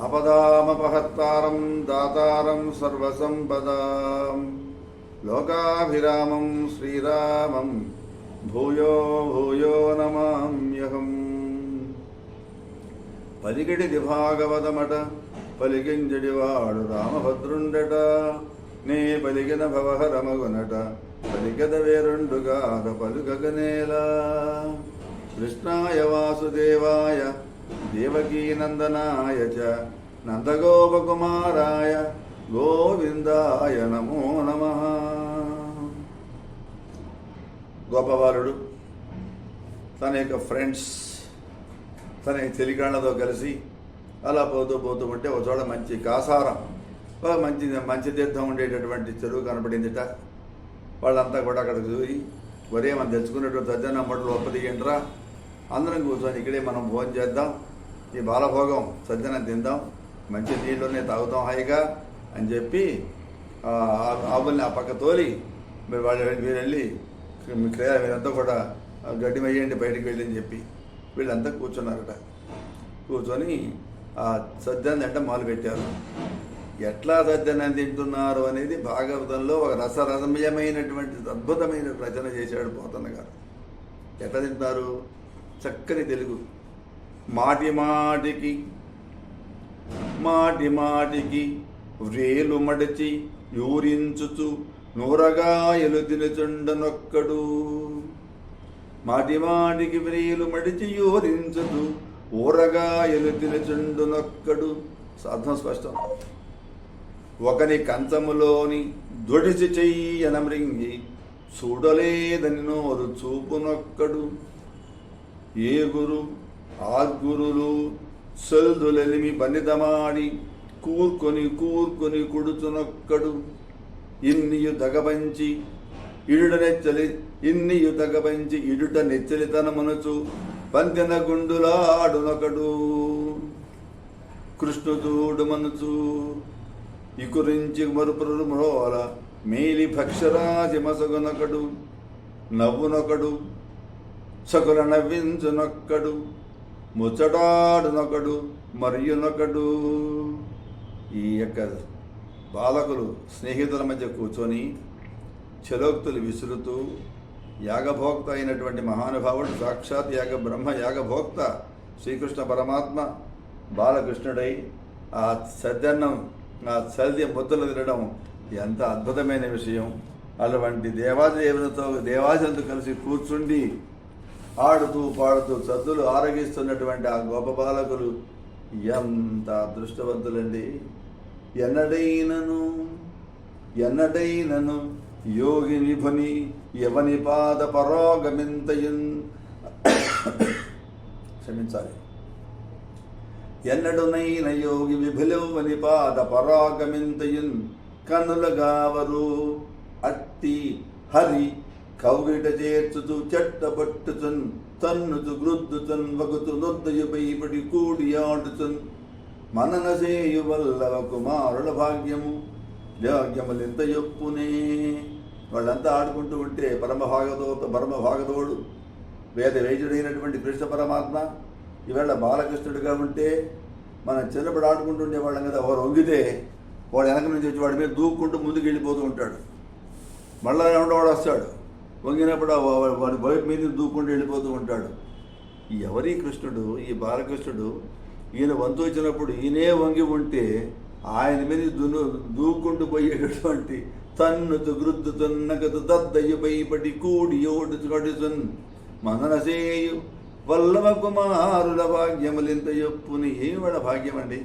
ఆపదామపహత్తారం దాతారం సర్వసంపదాం లోకాభిరామం శ్రీరామం భూయో భూయో నమామ్యహం పలికిడిది భాగవతమట పలికింజడివాడు రామభద్రుండట నీ పలికిన భవహరమగునట పలికద వేరుండుగాక పలుకగనేలా కృష్ణాయ వాసుదేవాయ దేవకీనందనాయ చ నందగోపకుమారాయ గోవిందాయ నమో నమ. గోపవాలుడు తన యొక్క ఫ్రెండ్స్ తన చెలికాళ్ళతో కలిసి అలా పోతూ పోతూ ఉంటే ఒక చోట మంచి కాసారం ఒక మంచి మంచి తీర్థం ఉండేటటువంటి చెరువు కనపడిందిట. వాళ్ళంతా కూడా అక్కడికి చూసి ఒరే మనం తెచ్చుకున్నటువంటి సజ్జన మొట్టలు ఒప్పదిగంట్రా అందరం కూర్చొని ఇక్కడే మనం భోజనం చేద్దాం ఈ బాలభోగం సజ్జన తిందాం మంచి నీళ్ళనే తాగుతాం హాయిగా అని చెప్పి ఆవుల్ని ఆ పక్క తోలి మీరు వాళ్ళు మీరు వెళ్ళి మీ క్రియ మీరంతా కూడా గడ్డి వేయండి బయటికి వెళ్ళి అని చెప్పి వీళ్ళంతా కూర్చున్నారట. కూర్చొని ఆ అంటే మాలు పెట్టారు. ఎట్లా సజ్జనాన్ని తింటున్నారు అనేది భాగవతంలో ఒక రసరసమయమైనటువంటి అద్భుతమైన రచన చేశాడు పోతన్న గారు. ఎట్లా తింటున్నారు చక్కని తెలుగు. మాటి మాటికి మాటి మాటికి వ్రేలు మడచి యూరించుచు నూరగా ఎలుదినచుండనొక్కడు మాటి మాటికి వ్రేలు మడిచి యూరించుచు ఊరగా ఎలుదినచుండునొక్కడు అర్థం స్పష్టం. ఒకని కంచములోని దొడిసి చెయ్యి ఎనమ్రింగి చూడలేదని నోరు చూపునొక్కడు. ఏ గురు ఆద్గురులు సెల్దులెలిమి బనిదమాడి కూర్కొని కూర్కొని కుడుచునొక్కడు. ఇన్నియు దగబంచి ఇడుట నెచ్చలి ఇన్నియు దగబంచి ఇడుట నెచ్చలితనమునచు పంతెన గుండులాడునొకడు. కృష్ణుదూడు మనచు ఇకురించి మరుపురు మ్రోల మేలి భక్షరాజి మసగునొకడు. నవ్వునొకడు సకుల నవ్వించునొక్కడు. ముచ్చటాడునొకడు మరియునొకడు. ఈ యొక్క బాలకులు స్నేహితుల మధ్య కూర్చొని చలోక్తులు విసురుతూ యాగభోక్త అయినటువంటి మహానుభావుడు సాక్షాత్ యాగ బ్రహ్మ యాగభోక్త శ్రీకృష్ణ పరమాత్మ బాలకృష్ణుడై ఆ సద్దన్నం ఆ సద్య ముద్దలు తినడం ఎంత అద్భుతమైన విషయం. అటువంటి దేవాదేవులతో దేవాజంతో కలిసి కూర్చుండి ఆడుతూ పాడుతూ సద్దులు ఆరగిస్తున్నటువంటి ఆ గొప్ప బాలకులు ఎంత అదృష్టవంతులండి. ఎన్నడైనను ఎన్నడైనను యోగి నిభుని యవని పాద పరోగమింతయున్. క్షమించాలి. ఎన్నడునైన యోగి విభులవని పాద పరాగమింతయున్ కన్నులగావరు అట్టి హరి కౌగిట చేర్చుతు చెట్టబట్టుచున్ తన్నుతు గృద్దుచున్ వగుతు నొద్దయుపై పడి కూడి ఆడుచున్ మనన సేయు వల్లవ కుమారుల భాగ్యము భాగ్యములింత యొప్పునే వాళ్ళంతా ఆడుకుంటూ ఉంటే పరమ భాగవత వేద వేజుడైనటువంటి కృష్ణ పరమాత్మ ఈవేళ బాలకృష్ణుడిగా ఉంటే మనం చిన్నప్పుడు ఆడుకుంటూ ఉండేవాళ్ళం కదా వాడు వంగితే వాడు వెనక నుంచి వచ్చి వాడి మీద దూక్కుంటూ ముందుకు వెళ్ళిపోతూ ఉంటాడు. మళ్ళా ఉండవాడు వస్తాడు. వంగినప్పుడు వాడి వైపు మీద దూక్కుంటూ వెళ్ళిపోతూ ఉంటాడు. ఎవరి కృష్ణుడు ఈ బాలకృష్ణుడు ఈయన వంతు వచ్చినప్పుడు ఈయనే వంగి ఉంటే ఆయన మీద దును దూక్కుంటూ పోయేటటువంటి తన్ను గృద్దు తన్నగతు దద్దయ్య పైపటి కూడి ఓడు కడుచున్ మననసేయు వల్లవ కుమారుల భాగ్యములింత ఎప్పుని ఏమిడ భాగ్యం అండి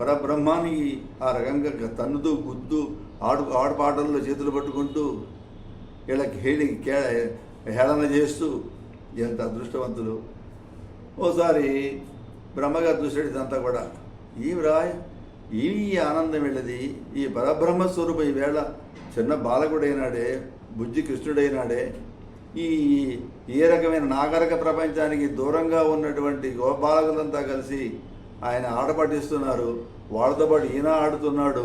పరబ్రహ్మానికి ఆ రకంగా తన్నుతూ గుద్దు ఆడు ఆడపాటల్లో చేతులు పట్టుకుంటూ వీళ్ళకి హేళి హేళన చేస్తూ ఎంత అదృష్టవంతులు. ఓసారి బ్రహ్మగారు చూసాడు ఇదంతా కూడా ఈ రాయ్ ఈ ఆనందం వెళ్ళది ఈ పరబ్రహ్మ స్వరూపం ఈవేళ చిన్న బాలకుడైనాడే బుజ్జి కృష్ణుడైనాడే ఈ ఏ రకమైన నాగరిక ప్రపంచానికి దూరంగా ఉన్నటువంటి గోపాలకులంతా కలిసి ఆయన ఆడపాటిస్తున్నారు వాళ్ళతో పాటు ఈయన ఆడుతున్నాడు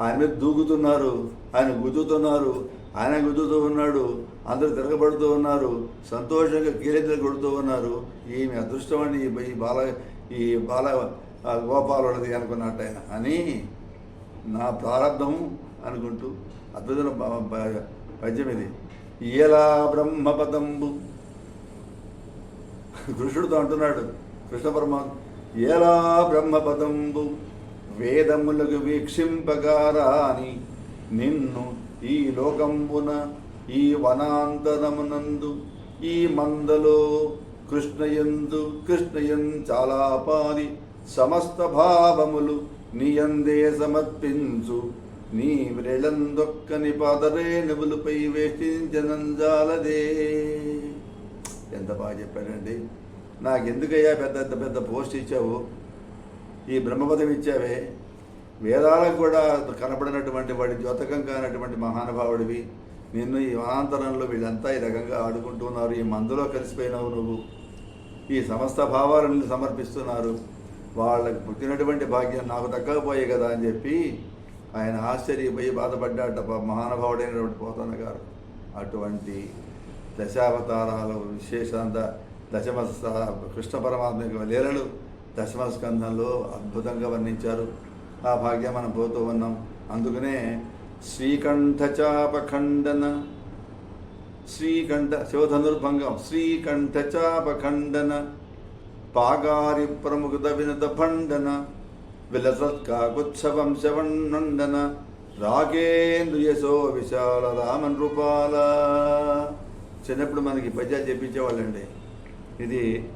ఆయన మీద దూకుతున్నారు ఆయన గుద్దుతున్నారు ఆయన గుద్దుతూ ఉన్నాడు అందరూ తిరగబడుతూ ఉన్నారు సంతోషంగా కీలెత్తలు కొడుతూ ఉన్నారు. ఈమె అదృష్టం అండి ఈ బాల ఈ బాల గోపాలుడిది అనుకున్నట్ట ఆయన. అని నా ప్రారంభం అనుకుంటూ అద్భుతమైన పద్యం ఇది. ఎలా బ్రహ్మపదంబు. కృష్ణుడితో అంటున్నాడు కృష్ణ పరమాత్మ ఎలా బ్రహ్మపదంబు. వేదములకు వీక్షింపగారాని నిన్ను ఈ లోకంబున ఈ వనాంతరమునందు ఈ మందలో కృష్ణయందు కృష్ణయం చాలాపారి సమస్త భావములు నీయందే సమర్పించు. నీ వ్రేళందొక్కని పాదరే నువ్వులపై వేష్టించనంజాలదే. ఎంత బాగా చెప్పాడండి నాకు ఎందుకయ్యా పెద్ద పెద్ద పెద్ద పోస్ట్ ఇచ్చావు? ఈ బ్రహ్మపదం ఇచ్చావే వేదాలకు కూడా కనపడినటువంటి వాడి ద్యోతకం కానటువంటి మహానుభావుడివి. నిన్ను ఈ వనాంతరంలో వీళ్ళంతా ఈ రకంగా ఆడుకుంటున్నారు. ఈ మందులో కలిసిపోయినావు నువ్వు. ఈ సమస్త భావాలను సమర్పిస్తున్నారు. వాళ్ళకు పుట్టినటువంటి భాగ్యం నాకు తగ్గకపోయే కదా అని చెప్పి ఆయన ఆశ్చర్యపోయి బాధపడ్డాట మహానుభావుడైనటువంటి పోతన్న గారు. అటువంటి దశావతారాలు విశేషాంత దశమ కృష్ణ పరమాత్మ లీలలు దశమ స్కంధంలో అద్భుతంగా వర్ణించారు. ఆ భాగ్యం మనం పోతూ ఉన్నాం. అందుకనే శ్రీకంఠ చాపఖండన శ్రీకంఠ శివధనుర్భంగం శ్రీకంఠ చాపఖండన పాగారి ప్రముఖ వినత భండన విలసత్కాకుత్సవం శవన్నండన రాగేందు యశో విశాల రామన్ రూపాల. చిన్నప్పుడు మనకి ఈ పద్యాలు చెప్పించేవాళ్ళండి. ఇది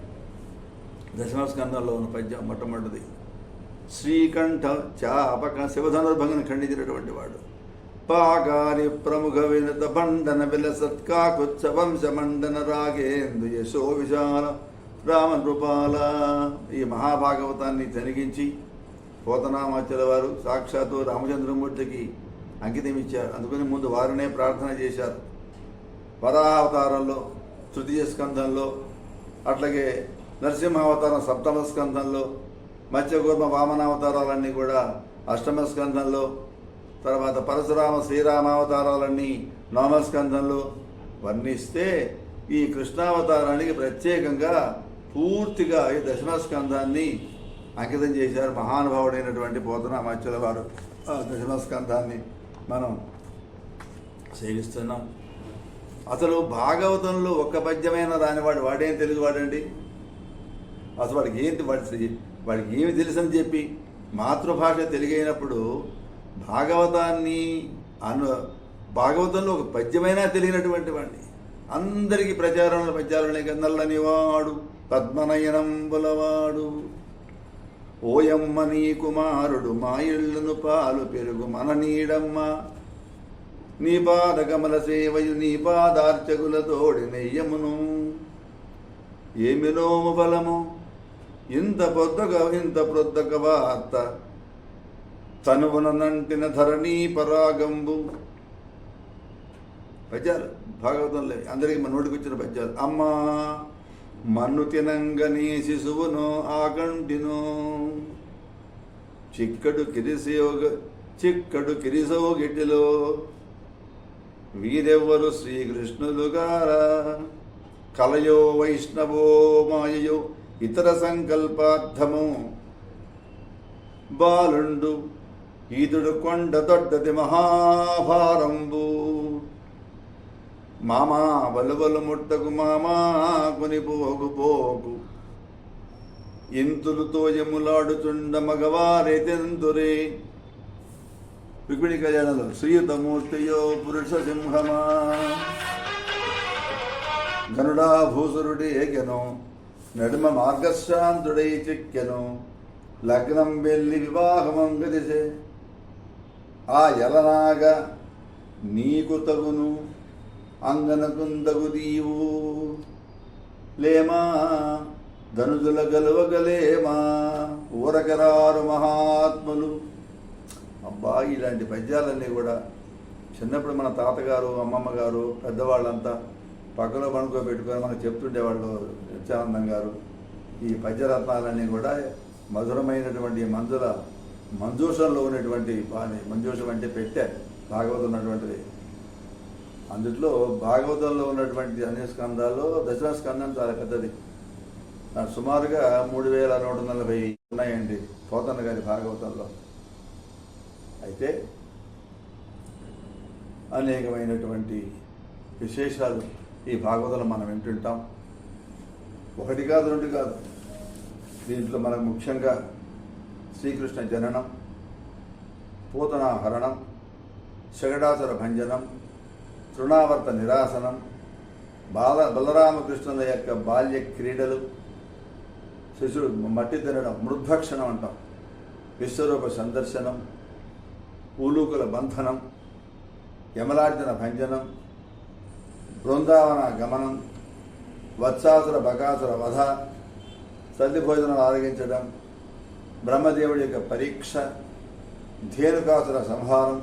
దశమస్కంధంలో ఉన్న పద్యం మొట్టమొదటిది. శ్రీకంఠ చాపక శివధనుర్భంగను ఖండించినటువంటి వాడు. పాకారి ప్రముఖ వినత బండన విలసత్కాకుత్సవంశమండన రాగేందు యశో విశాల రామ నృపాల ఈ మహాభాగవతాన్ని తనిగించి పోతనామాచల వారు సాక్షాత్తు రామచంద్రమూర్తికి అంకితం ఇచ్చారు. అందుకని ముందు వారినే ప్రార్థన చేశారు. వరావతారంలో తృతీయ స్కంధంలో అట్లాగే నరసింహావతారం సప్తమ స్కంధంలో మత్స్యకూర్మ వామనావతారాలన్నీ కూడా అష్టమ స్కంధంలో తర్వాత పరశురామ శ్రీరామావతారాలన్నీ నవమ స్కంధంలో వర్ణిస్తే ఈ కృష్ణావతారానికి ప్రత్యేకంగా పూర్తిగా ఈ దశమ స్కంధాన్ని అంకితం చేశారు మహానుభావుడైనటువంటి పోతనామాచ్యుల వారు. ఆ దశమ స్కంధాన్ని మనం సేవిస్తున్నాం అసలు భాగవతంలో ఒక్క పద్యమైన రానివాడు వాడేం తెలుగు వాడండి. అసలు వాడికి ఏంటి వాడి వాడికి ఏమి తెలుసని చెప్పి మాతృభాష తెలుగైనప్పుడు భాగవతాన్ని అను భాగవతంలో ఒక పద్యమైనా తెలియనటువంటి వాడిని. అందరికీ ప్రచారంలో పద్యాలనే నల్లని వాడు పద్మనయనంబులవాడు ఓయమ్మ నీ కుమారుడు మా ఇళ్ళను పాలు పెరుగు మన నీడమ్మ. నీ పాదకమల సేవయు నీ పాదార్చకుల తోడి నెయ్యమును. ఏమిలోము బలము? ఇంత పొద్దుగ ఇంత ప్రొద్దక వార్త. తనువున నంటిన ధరణీ పరాగంబు. పద్యాలు భాగవతంలో అందరికీ మన నోటికి వచ్చిన పద్యాలు అమ్మా మన్ను తినంగని శిశువును ఆకంటిను చిక్కడు కిరిసోగ చిక్కడు కిరిసోగిటిలో వీరెవ్వరు శ్రీకృష్ణులుగారా కలయో వైష్ణవో మాయయో. ఇతర సంకల్పార్థము. బాలుండు ఈదుడు కొండ దొడ్డది మహాభారంబు. మామా వలువలు ముట్టకు మామా కొనిపోగు పోగు పోగు ఇంతులు తోయములాడుచుండ మగవారే తెంతురే రుక్మిణి కళ్యాణంలో శ్రీయుతమూర్తియో పురుష సింహమా గనుడా భూసురుడి ఏకెను నడుమ మార్గశాంతుడై చిక్కెను లగ్నం వెళ్ళి వివాహమం గదిసే ఆ ఎలనాగ నీకు తగును అంగనకుందగు దీవు. లేమా ధనుజుల గలవగలేమా ఊరకరారు మహాత్ములు. అబ్బా ఇలాంటి పద్యాలన్నీ కూడా చిన్నప్పుడు మన తాతగారు అమ్మమ్మ గారు పెద్దవాళ్ళంతా పక్కలో పనుకోబెట్టుకొని మనకు చెప్తుండేవాళ్ళు నిత్యానందం గారు ఈ పద్యరత్నాలన్నీ కూడా మధురమైనటువంటి మంజుల మంజూషంలో ఉన్నటువంటి బాణి మంజూషం అంటే పెట్టే భాగవతం ఉన్నటువంటిది. అందుట్లో భాగవతంలో ఉన్నటువంటి అన్ని స్కందాల్లో దశమ స్కందం చాలా పెద్దది. సుమారుగా మూడు వేల నూట నలభై ఉన్నాయండి పోతన్న గారి భాగవతంలో. అయితే అనేకమైనటువంటి విశేషాలు ఈ భాగవతంలో మనం వింటుంటాం. ఒకటి కాదు రెండు కాదు. దీంట్లో మనకు ముఖ్యంగా శ్రీకృష్ణ జననం పూతనా హరణం షగడాసుర భంజనం తృణావర్త నిరాసనం బాల బలరామకృష్ణుల యొక్క బాల్య క్రీడలు శిశుడు మట్టి తినడం మృద్భక్షణం అంటాం. విశ్వరూప సందర్శనం ఊలూకుల బంధనం యమలార్జన భంజనం బృందావన గమనం వత్సాసుర బకాసుర వధ తల్లి భోజనం ఆరగించడం బ్రహ్మదేవుడి యొక్క పరీక్ష ధేనుకాసుర సంహారం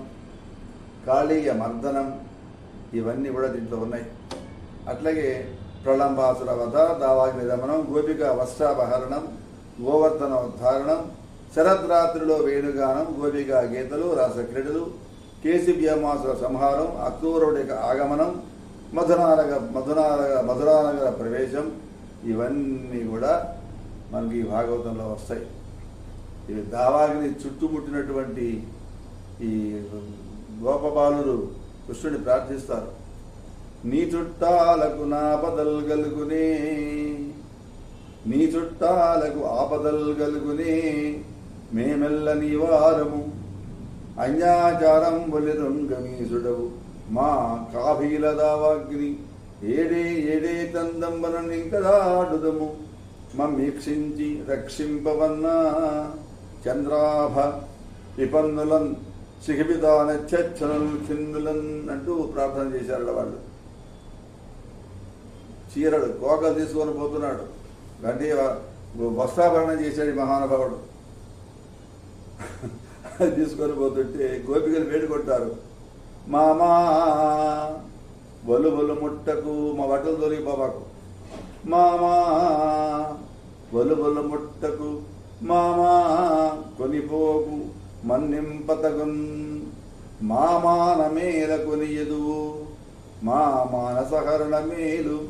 కాళీయ మర్దనం ఇవన్నీ కూడా దీంట్లో ఉన్నాయి. అట్లాగే ప్రళంబాసుర వధ దావాగ్ని దమనం గోపిక వస్త్రాపహరణం గోవర్ధన ఉద్ధారణం శరద్రాత్రిలో వేణుగానం గోపిక గీతలు రసక్రీడలు కేశివ్యమాసుర సంహారం అక్రూరుడి యొక్క ఆగమనం మధునారగ మధునారగ మధురానగర ప్రవేశం ఇవన్నీ కూడా మనకి ఈ భాగవతంలో వస్తాయి. ఇవి దావాగిని చుట్టుముట్టినటువంటి ఈ గోపబాలురు కృష్ణుని ప్రార్థిస్తారు. నీ చుట్టాలకు నాపదలు గలుగునే నీ చుట్టాలకు ఆపదలు గలుగునే మేమెల్ల నివారము అన్యాచారం బలిరుంగమీసుడవు మా కాభీల దావాగ్ని ఏడే ఏడే తందంబన నింకదాడుదము. మమ్మీక్షించి రక్షింపవన్నా చంద్రాభ విపన్నులన్ సిహిబిదాన చిందులన్ అంటూ ప్రార్థన చేశారు వాళ్ళు. చీరడు కోకలు తీసుకొని పోతున్నాడు. అంటే వస్త్రాభరణం చేశాడు మహానుభావుడు. తీసుకొని పోతుంటే గోపికలు వేడుకుంటారు మామా. బలు ముట్టకు మా బట్టలు తొలిగిపోబాకు మామా. బలు ముట్టకు మామా. కొనిపోకు మన్నింపతగున్. మామాన మేల కొనియదు మా మానసహరణ మేలు.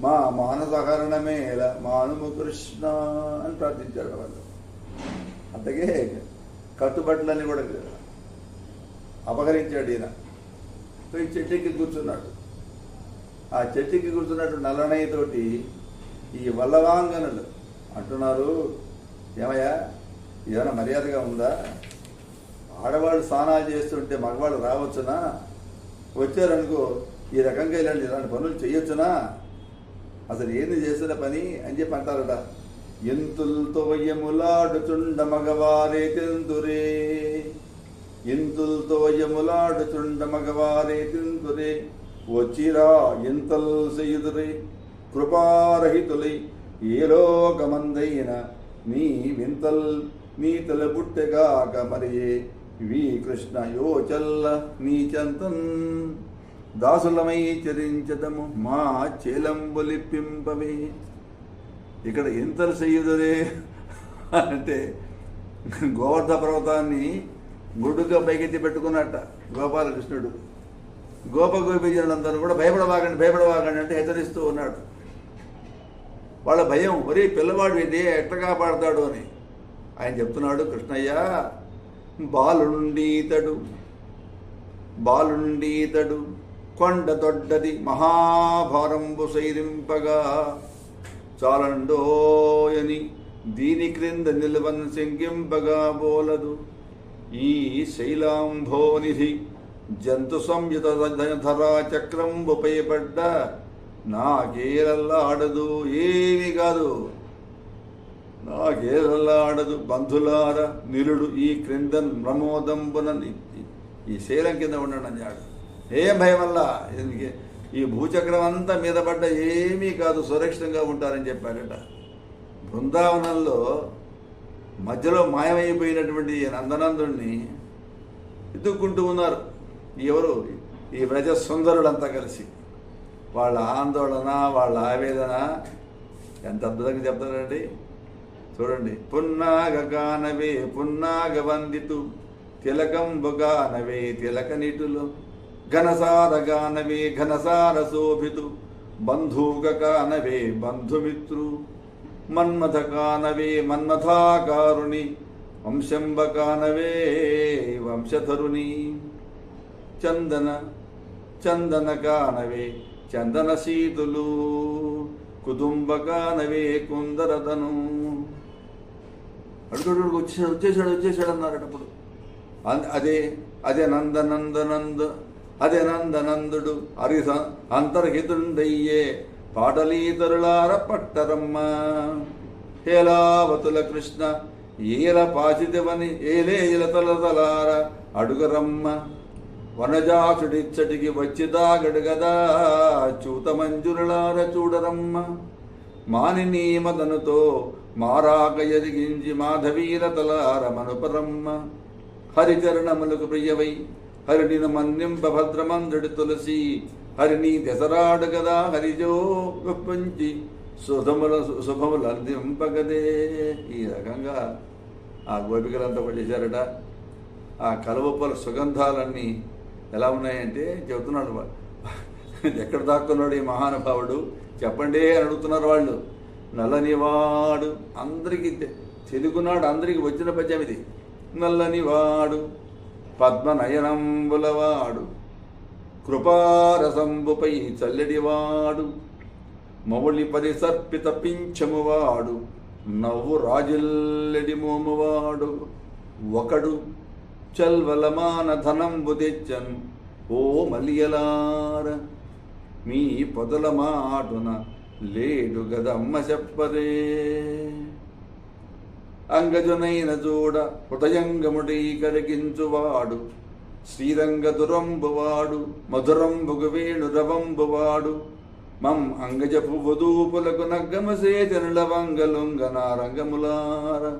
మా మానసహరణ మేల మానుము కృష్ణ అని ప్రార్థించారు వాళ్ళు. అంతకే కట్టుబట్టలన్నీ కూడా అపహరించాడు ఈయన. పోయి చెట్టుకి కూర్చున్నాడు. ఆ చెట్టుకి కూర్చున్నట్టు నల్లనయ్యతోటి ఈ వల్లవాంగనులు అంటున్నారు ఏమయ్యా ఏమైనా మర్యాదగా ఉందా? ఆడవాళ్ళు స్నానాలు చేస్తుంటే మగవాళ్ళు రావచ్చునా? వచ్చారనుకో ఈ రకంగా ఇలాంటి ఇలాంటి పనులు చేయొచ్చునా అసలు ఏంది చేసిన పని? అని చెప్పి అంటారట. ఎంతులతో యములాడుచుండ మగవారే తెందురే ఎంతులతో యములాడుచుండ మగవారే తెందురే వచ్చిరా ఇంతల్ సెయ్యుదురే కృపారహితులై ఏ లోకమందైన మీ వింతల్ నీ తలబుట్టెగాక మరియే వి కృష్ణ యోచల్ల నీ చంతన్. దాసులమై చరించదము మా చేలంబులిప్పింపవే. ఇక్కడ ఇంతలు చెయ్యుదరే అంటే గోవర్ధ పర్వతాన్ని గుడ్డుగా పైకెత్తి పెట్టుకున్నట్ట గోపాలకృష్ణుడు. గోపగోపీజనులందరూ కూడా భయపడవాగండి భయపడవాగండి అంటే హెచ్చరిస్తూ ఉన్నాడు. వాళ్ళ భయం ఒరే పిల్లవాడు ఇది ఎట్ట కాపాడతాడు? అని. ఆయన చెప్తున్నాడు కృష్ణయ్య బాలుండీతడు బాలుండీతడు కొండ దొడ్డది మహాభారంబు సైరింపగా చాలండోయని దీని క్రింద నిలవన్ శంకింపగా బోలదు. ఈ శైలాంభోనిధి జంతు సంయుత ధరా చక్రంబుపై పడ్డ నాకేరల్లాడదు ఏమీ కాదు. నాకేరల్లాడదు బంధులార నిరుడు ఈ క్రిందన్ ప్రమోదంబున ఈ శైలం కింద ఉండడం అన్నాడు ఏం భయం వల్ల? ఎందుకే? ఈ భూచక్రం అంతా మీద పడ్డ ఏమీ కాదు సురక్షితంగా ఉంటారని చెప్పాడట బృందావనంలో మధ్యలో మాయమైపోయినటువంటి ఈ ఎదుక్కుంటూ ఉన్నారు. ఎవరు? ఈ వ్రజసుందరులంతా కలిసి. వాళ్ళ ఆందోళన వాళ్ళ ఆవేదన ఎంత అద్భుతంగా చెప్తారండి చూడండి. పున్నాగగానవే పున్నాగ వందితు తిలకంబుగానవే తిలక నీటులు ఘనసారగానవే ఘనసార శోభితు బంధూక బంధుమిత్రు మన్మథకానవే మన్మథాకారుని వంశంబకానవే వంశధరుని. చందన చందన కానవే చందన కుందరతను అడుగుడు వచ్చేసాడు వచ్చేసాడు వచ్చేసాడు అన్నారట అప్పుడు. అదే అదే నందనందనంద అదే నందనందుడు హరి అంతర్హితుండయ్యే పాటలీతరులార పట్టరమ్మ. హేలావతుల కృష్ణ ఏల పాచితివని ఏలే ఇలతలతలార అడుగరమ్మ. వనజాసుడిచ్చటికి వచ్చి దాగడు చూత మంజురులార చూడరమ్మ. మాని మదనుతో మారాక ఎదిగించి మాధవీరతలార మనుపరమ్మ. హరిచరణములకు ప్రియవై హరిని మన్నింప భద్రమందుడి తులసి హరిని దెసరాడు కదా హరిజో గొప్పంచి శుభముల శుభములు అందింపగదే. ఈ రకంగా ఆ గోపికలంతా కూడా చేశారట. ఆ కలువప్పల సుగంధాలన్నీ ఎలా ఉన్నాయంటే చెబుతున్నాడు ఎక్కడ దాక్కున్నాడు ఈ మహానుభావుడు? చెప్పండి అని అడుగుతున్నారు వాళ్ళు. నల్లనివాడు అందరికీ తెలుగునాడు అందరికీ వచ్చిన పద్యం ఇది. నల్లనివాడు పద్మనయనంబులవాడు కృపారసంబుపై చల్లడివాడు. మౌళిపది సర్పిత పింఛమువాడు. నవ్వు రాజుల్లెడి మోమువాడు. ఒకడు చల్వలమాన ధనంబు తెచ్చన్ ఓ మలియలార. మీ పొదల మాటున లేడు గదమ్మ చెప్పరే అంగజునైన చూడ హృదయంగముడీ కరిగించువాడు. శ్రీరంగ దురంబువాడు మధురంబుగు వేణురవంబువాడు మం అంగజపు వధూపులకు నగ్గమసేజనుల వంగలుంగన నారంగములార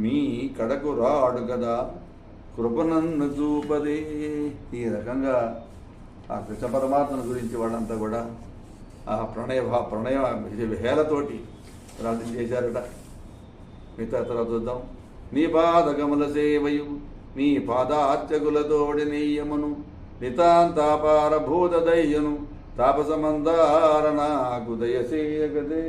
మీ కడకు రాడు కదా కృపనన్ను చూపదే. ఈ రకంగా ఆ కృష్ణ పరమాత్మను గురించి వాళ్ళంతా కూడా ఆ ప్రణయ ప్రణయ హేలతోటి ప్రార్థన చేశారట. మిగతా తర్వాత చూద్దాం. నీ పాదగముల సేవయు. నీ పాదార్చకులతోడి నీయమును నితాంతాపార భూత దయ్యను తాపసమందార నాకు దయసేయగదే